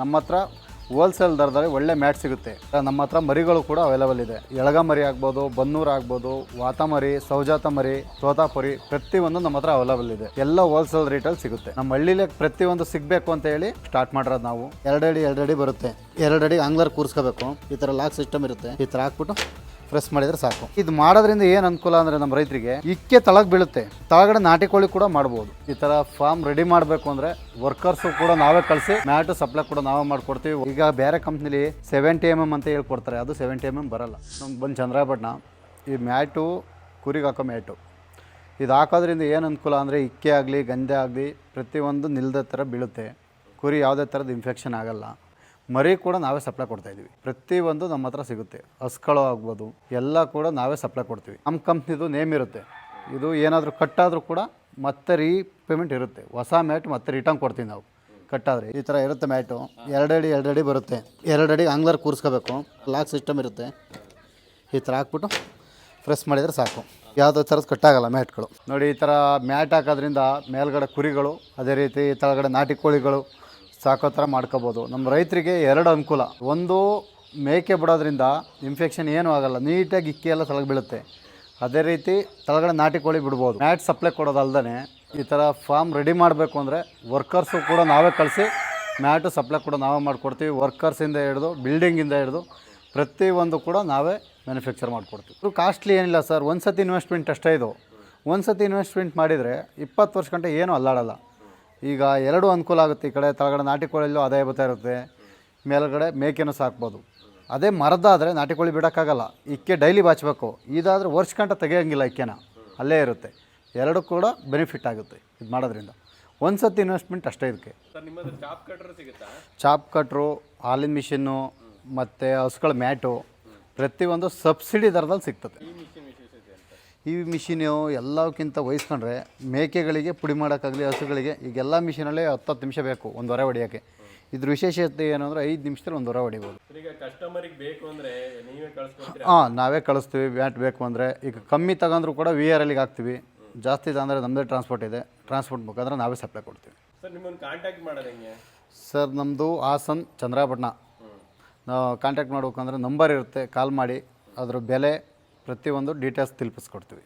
ನಮ್ಮ ಹತ್ರ ಹೋಲ್ಸೇಲ್ ದರದಲ್ಲಿ ಒಳ್ಳೆ ಮ್ಯಾಟ್ ಸಿಗುತ್ತೆ. ನಮ್ಮ ಹತ್ರ ಮರಿಗಳು ಕೂಡ ಅವೈಲೇಬಲ್ ಇದೆ. ಎಳಗ ಮರಿ ಆಗ್ಬೋದು, ಬನ್ನೂರ್ ಆಗ್ಬೋದು ವಾತ ಮರಿ ಸೌಜಾತ ಮರಿ ತೋತಾಪುರಿ ಪ್ರತಿಯೊಂದು ನಮ್ಮ ಹತ್ರ ಅವೈಲೇಬಲ್ ಇದೆ. ಎಲ್ಲ ಹೋಲ್ಸೇಲ್ ರೇಟಲ್ಲಿ ಸಿಗುತ್ತೆ. ನಮ್ಮ ಹಳ್ಳಿಲೇ ಪ್ರತಿಯೊಂದು ಸಿಗಬೇಕು ಅಂತ ಹೇಳಿ ಸ್ಟಾರ್ಟ್ ಮಾಡಿರೋದು ನಾವು. ಎರಡಡಿ ಎರಡಡಿ ಬರುತ್ತೆ. ಎರಡಡಿ ಆಂಗ್ಲರ್ ಕೂರಿಸ್ಕೋಬೇಕು. ಈ ಥರ ಲಾಕ್ ಸಿಸ್ಟಮ್ ಇರುತ್ತೆ. ಈ ಥರ ಹಾಕ್ಬಿಟ್ಟು ಪ್ರೆಸ್ ಮಾಡಿದ್ರೆ ಸಾಕು. ಇದು ಮಾಡೋದ್ರಿಂದ ಏನು ಅನುಕೂಲ ಅಂದರೆ ನಮ್ಮ ರೈತರಿಗೆ ಇಕ್ಕೆ ತಳಗ್ ಬೀಳುತ್ತೆ. ತಳಗಡೆ ನಾಟಿ ಕೋಳಿ ಕೂಡ ಮಾಡ್ಬೋದು. ಈ ಥರ ಫಾರ್ಮ್ ರೆಡಿ ಮಾಡಬೇಕು ಅಂದರೆ ವರ್ಕರ್ಸು ಕೂಡ ನಾವೇ ಕಳಿಸಿ ಮ್ಯಾಟು ಸಪ್ಲೈ ಕೂಡ ನಾವೇ ಮಾಡ್ಕೊಡ್ತೀವಿ. ಈಗ ಬೇರೆ ಕಂಪ್ನಿಲಿ ಸೆವೆಂಟಿ ಎಂ ಎಂ ಅಂತ ಹೇಳ್ಕೊಡ್ತಾರೆ. ಅದು ಸೆವೆಂಟಿ ಎಂ ಎಂ ಬರಲ್ಲ. ನಮ್ಮ ಬಂದು ಚಂದ್ರಾಪಟ್ಟಣ ಈ ಮ್ಯಾಟು ಕುರಿಗೆ ಹಾಕೋ ಮ್ಯಾಟು. ಇದು ಹಾಕೋದ್ರಿಂದ ಏನು ಅನುಕೂಲ ಅಂದರೆ ಇಕ್ಕೆ ಆಗಲಿ ಗಂಧೆ ಆಗಲಿ ಪ್ರತಿಯೊಂದು ನಿಲ್ದ ಥರ ಬೀಳುತ್ತೆ. ಕುರಿ ಯಾವುದೇ ಥರದ ಇನ್ಫೆಕ್ಷನ್ ಆಗಲ್ಲ. ಮರಿ ಕೂಡ ನಾವೇ ಸಪ್ಲೈ ಕೊಡ್ತಾ ಇದೀವಿ ಪ್ರತಿಯೊಂದು ನಮ್ಮ ಹತ್ರ ಸಿಗುತ್ತೆ. ಹಸ್ಗಳು ಆಗ್ಬೋದು, ಎಲ್ಲ ಕೂಡ ನಾವೇ ಸಪ್ಲೈ ಕೊಡ್ತೀವಿ. ನಮ್ಮ ಕಂಪ್ನಿದು ನೇಮ್ ಇರುತ್ತೆ. ಇದು ಏನಾದರೂ ಕಟ್ಟಾದರೂ ಕೂಡ ಮತ್ತೆ ರೀಪೇಮೆಂಟ್ ಇರುತ್ತೆ. ಹೊಸ ಮ್ಯಾಟ್ ಮತ್ತೆ ರಿಟರ್ನ್ ಕೊಡ್ತೀವಿ ನಾವು. ಕಟ್ಟಾದರೆ ಈ ಥರ ಇರುತ್ತೆ ಮ್ಯಾಟು. ಎರಡಡಿ ಎರಡಡಿ ಬರುತ್ತೆ. ಎರಡಡಿ ಆಂಗ್ಲರ್ ಕೂರಿಸ್ಕೋಬೇಕು. ಲಾಕ್ ಸಿಸ್ಟಮ್ ಇರುತ್ತೆ. ಈ ಥರ ಹಾಕ್ಬಿಟ್ಟು ಪ್ರೆಸ್ ಮಾಡಿದರೆ ಸಾಕು. ಯಾವುದೋ ಥರದ ಕಟ್ಟಾಗಲ್ಲ ಮ್ಯಾಟ್ಗಳು. ನೋಡಿ ಈ ಥರ ಮ್ಯಾಟ್ ಹಾಕೋದ್ರಿಂದ ಮೇಲ್ಗಡೆ ಕುರಿಗಳು, ಅದೇ ರೀತಿ ತಳಗಡೆ ನಾಟಿ ಕೋಳಿಗಳು ಸಾಕೋ ಥರ ಮಾಡ್ಕೋಬೋದು. ನಮ್ಮ ರೈತರಿಗೆ ಎರಡು ಅನುಕೂಲ. ಒಂದು, ಮೇಕೆ ಬಿಡೋದ್ರಿಂದ ಇನ್ಫೆಕ್ಷನ್ ಏನೂ ಆಗಲ್ಲ. ನೀಟಾಗಿ ಇಕ್ಕಿ ಎಲ್ಲ ತಳಗೆ ಬೀಳುತ್ತೆ. ಅದೇ ರೀತಿ ತಳಗಡೆ ನಾಟಿ ಕೋಳಿ ಬಿಡ್ಬೋದು. ಮ್ಯಾಟ್ ಸಪ್ಲೈ ಕೊಡೋದಲ್ದೇ ಈ ಥರ ಫಾರ್ಮ್ ರೆಡಿ ಮಾಡಬೇಕು ಅಂದರೆ ವರ್ಕರ್ಸು ಕೂಡ ನಾವೇ ಕಳಿಸಿ ಮ್ಯಾಟು ಸಪ್ಲೈ ಕೂಡ ನಾವೇ ಮಾಡಿಕೊಡ್ತೀವಿ. ವರ್ಕರ್ಸಿಂದ ಹಿಡಿದು ಬಿಲ್ಡಿಂಗಿಂದ ಹಿಡಿದು ಪ್ರತಿಯೊಂದು ಕೂಡ ನಾವೇ ಮ್ಯಾನುಫ್ಯಾಕ್ಚರ್ ಮಾಡಿಕೊಡ್ತೀವಿ. ಇದು ಕಾಸ್ಟ್ಲಿ ಏನಿಲ್ಲ ಸರ್ ಒಂದು ಸತಿ ಇನ್ವೆಸ್ಟ್ಮೆಂಟ್ ಅಷ್ಟೇ ಇದು. ಒಂದು ಸತಿ ಇನ್ವೆಸ್ಟ್ಮೆಂಟ್ ಮಾಡಿದರೆ ಇಪ್ಪತ್ತು ವರ್ಷ ಗಂಟೆ ಏನೂ ಅಲ್ಲಾಡಲ್ಲ. ಈಗ ಎರಡು ಅನುಕೂಲ ಆಗುತ್ತೆ ಈ ಕಡೆ. ತಳಗಡೆ ನಾಟಿ ಕೋಳಿಯಲ್ಲೂ ಆದಾಯ ಬರ್ತಾ ಇರುತ್ತೆ. ಮೇಲ್ಗಡೆ ಮೇಕೆನೂ ಸಾಕ್ಬೋದು. ಅದೇ ಮರದಾದರೆ ನಾಟಿ ಕೋಳಿ ಬಿಡೋಕ್ಕಾಗಲ್ಲ. ಇಕ್ಕೆ ಡೈಲಿ ಬಾಚಬೇಕು. ಇದಾದರೆ ವರ್ಷಕಂಟ ಗಂಟೆ ತೆಗಿಯೋಂಗಿಲ್ಲ ಇಕ್ಕೆನ. ಅಲ್ಲೇ ಇರುತ್ತೆ. ಎರಡು ಕೂಡ ಬೆನಿಫಿಟ್ ಆಗುತ್ತೆ ಇದು ಮಾಡೋದ್ರಿಂದ. ಒಂದು ಸತಿ ಇನ್ವೆಸ್ಟ್ಮೆಂಟ್ ಅಷ್ಟೇ ಇದಕ್ಕೆ. ಚಾಪ್ ಕಟ್ರು ಹಾಲಿನ ಮಿಷಿನ್ನು ಮತ್ತು ಹಸುಗಳ ಮ್ಯಾಟು ಪ್ರತಿಯೊಂದು ಸಬ್ಸಿಡಿ ದರದಲ್ಲಿ ಸಿಗ್ತದೆ. ಈ ಮಿಷಿನ್ ಎಲ್ಲಕ್ಕಿಂತ ವಹಿಸ್ಕೊಂಡ್ರೆ ಮೇಕೆಗಳಿಗೆ ಪುಡಿ ಮಾಡೋಕ್ಕಾಗಲಿ ಹಸುಗಳಿಗೆ ಈಗೆಲ್ಲ ಮಿಷಿನಲ್ಲೇ ಹತ್ತತ್ತು ನಿಮಿಷ ಬೇಕು ಒಂದು ಹೊರ ಹೊಡಿಯೋಕ್ಕೆ. ಇದ್ರ ವಿಶೇಷತೆ ಏನು ಅಂದರೆ ಐದು ನಿಮಿಷದಲ್ಲಿ ಒಂದು ಹೊರ ಹೊಡಿಬೋದು. ಈಗ ಹಾಂ ನಾವೇ ಕಳಿಸ್ತೀವಿ ಬ್ಯಾಟ್ ಬೇಕು ಅಂದರೆ. ಈಗ ಕಮ್ಮಿ ತಗೊಂಡ್ರು ಕೂಡ ವಿ ಆರ್ ಎಲ್ಲಿಗೆ ಹಾಕ್ತೀವಿ. ಜಾಸ್ತಿ ಅಂದರೆ ನಮ್ಮದೇ ಟ್ರಾನ್ಸ್ಪೋರ್ಟ್ ಇದೆ. ಟ್ರಾನ್ಸ್ಪೋರ್ಟ್ ಬೇಕಾದ್ರೆ ನಾವೇ ಸಪ್ಲೈ ಕೊಡ್ತೀವಿ. ಸರ್ ನಿಮ್ಮನ್ನು ಕಾಂಟ್ಯಾಕ್ಟ್ ಮಾಡೋದು ಹೆಂಗೆ? ಸರ್ ನಮ್ಮದು ಹಾಸನ್ ಚಂದ್ರಾಪಟ್ಟಣ. ನಾವು ಕಾಂಟ್ಯಾಕ್ಟ್ ಮಾಡ್ಬೇಕಂದ್ರೆ ನಂಬರ್ ಇರುತ್ತೆ. ಕಾಲ್ ಮಾಡಿ. ಅದ್ರ ಬೆಲೆ ಪ್ರತಿಯೊಂದು ಡೀಟೇಲ್ಸ್ ತಿಳಿಸ್ಕೊಡ್ತೀವಿ